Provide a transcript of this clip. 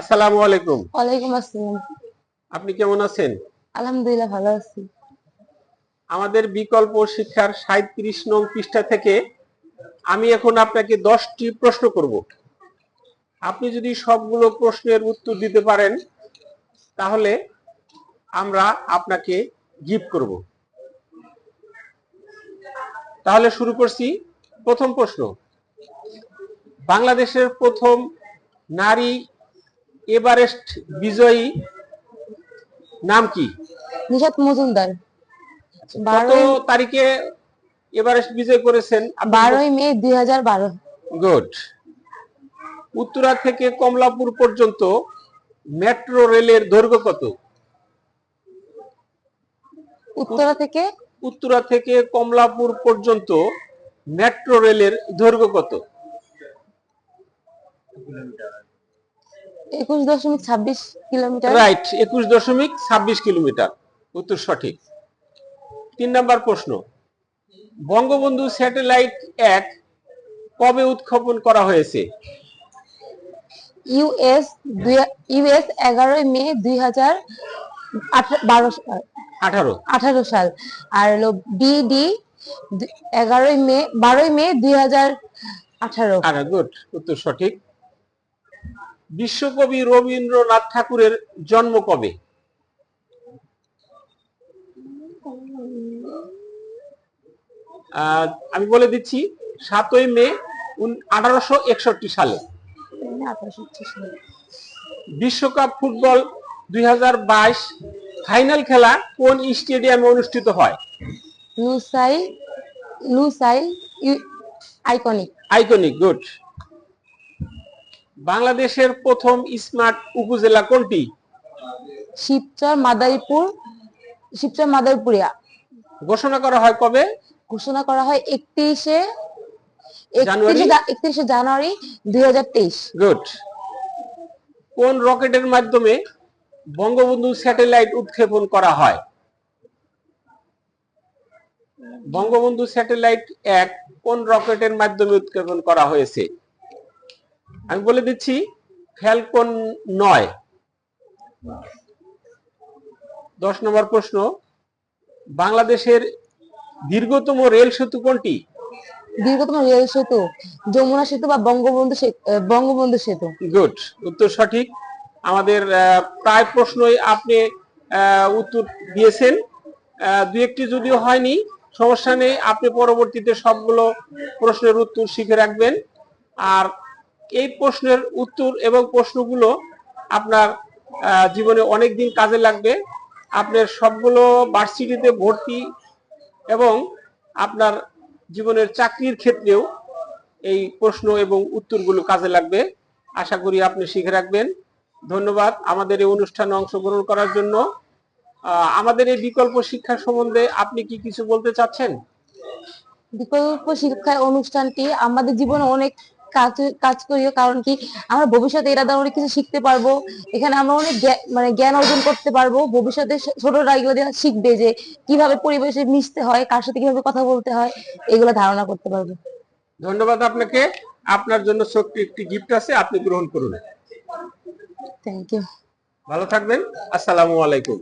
আসসালামু আলাইকুম। ওয়ালাইকুম আসসালাম। আপনি কেমন আছেন? আলহামদুলিল্লাহ ভালো আছি। আমাদের বিকল্প শিক্ষার সাঁত্রিশ নং পৃষ্ঠা থেকে আমি এখন আপনাকে দশটি প্রশ্ন করব। আপনি যদি সবগুলো প্রশ্নের উত্তর দিতে পারেন তাহলে আমরা আপনাকে গিফট করব। তাহলে শুরু করছি। প্রথম প্রশ্ন বাংলাদেশের প্রথম নারী এভারেস্ট বিজয়ী নাম কি? নিশাত মজুমদার। কত তারিখে এভারেস্ট বিজয় করেছেন? বারোই মে দুই হাজার বারো। গুড উত্তরা থেকে কমলাপুর পর্যন্ত মেট্রো রেলের দৈর্ঘ্য কত? উত্তরা থেকে? উত্তরা থেকে কমলাপুর পর্যন্ত মেট্রো রেলের দৈর্ঘ্য কত? একুশ দশমিক ছাব্বিশ কিলোমিটার। রাইট একুশ দশমিক ছাব্বিশ কিলোমিটার। উত্তর সঠিক। তিন নাম্বার প্রশ্ন। বঙ্গবন্ধু স্যাটেলাইট এক কবে উৎক্ষেপণ করা হয়েছে? ইউএস ইউএস এগারোই মে দুই হাজার বারো আঠারো। আঠারো সাল। আর হলো বিডি এগারোই মে বারোই মে দুই হাজার আঠারো। আরে গুড। উত্তর সঠিক। বিশ্বকবি রবীন্দ্রনাথ ঠাকুরের জন্ম কবে? আমি বলে দিচ্ছি সাতই মে আঠারোশো একষট্টি সালে। বিশ্বকাপ ফুটবল দুই হাজার বাইশ ফাইনাল খেলা কোন স্টেডিয়ামে অনুষ্ঠিত হয়? Lusail Lusail iconic. Iconic good. বাংলাদেশের প্রথম স্মার্ট উপজেলা কোনটি? শিবচর মাদারীপুর শিবচর মাদারীপুরিয়া। ঘোষণা করা হয় কবে? ঘোষণা করা হয় একত্রিশে একত্রিশে জানুয়ারি দুই হাজার তেইশ। গুড। কোন রকেটের মাধ্যমে বঙ্গবন্ধু স্যাটেলাইট উৎক্ষেপণ করা হয়? বঙ্গবন্ধু স্যাটেলাইট এক কোন রকেটের মাধ্যমে উৎক্ষেপণ করা হয়েছে? আমি বলে দিচ্ছি ফ্যালকন নয়। দশ নম্বর প্রশ্ন বাংলাদেশের দীর্ঘতম রেল সেতু কোনটি? দীর্ঘতম রেল সেতু যমুনা সেতু বা বঙ্গবন্ধু বঙ্গবন্ধু সেতু। গুড উত্তর সঠিক। আমাদের প্রায় প্রশ্নই আপনি আহ, উত্তর দিয়েছেন। দু একটি যদিও হয়নি সমস্যা নেই আপনি পরবর্তীতে সবগুলো প্রশ্নের উত্তর শিখে রাখবেন। আর এই প্রশ্নের উত্তর এবং প্রশ্নগুলো আপনার জীবনে অনেক দিন কাজে লাগবে। আপনার সবগুলো ভার্সিটিতে ভর্তি এবং আপনার জীবনের চাকরির ক্ষেত্রেও এই প্রশ্ন এবং উত্তরগুলো কাজে লাগবে। আশা করি আপনি শিখে রাখবেন। ধন্যবাদ আমাদের এই অনুষ্ঠানে অংশগ্রহণ করার জন্য। আমাদের এই বিকল্প শিক্ষা সম্বন্ধে আপনি কি কিছু বলতে চাচ্ছেন? বিকল্প শিক্ষা অনুষ্ঠানটি আমাদের জীবনে অনেক কাজ কাজ করিও কারণ কি আমরা ভবিষ্যতে এরা দ্বারা অনেক কিছু শিখতে পারব। এখানে আমরা অনেক মানে জ্ঞান অর্জন করতে পারব। ভবিষ্যতে ছোটরা এগুলো শিখবে যে কীভাবে পরিবেশে মিশতে হয় কার সাথে কীভাবে কথা বলতে হয় এগুলো ধারণা করতে পারবে। ধন্যবাদ আপনাকে। আপনার জন্য ছোট্ট একটি গিফট আছে আপনি গ্রহণ করুন। থ্যাংক ইউ ভালো থাকবেন। আসসালামু আলাইকুম।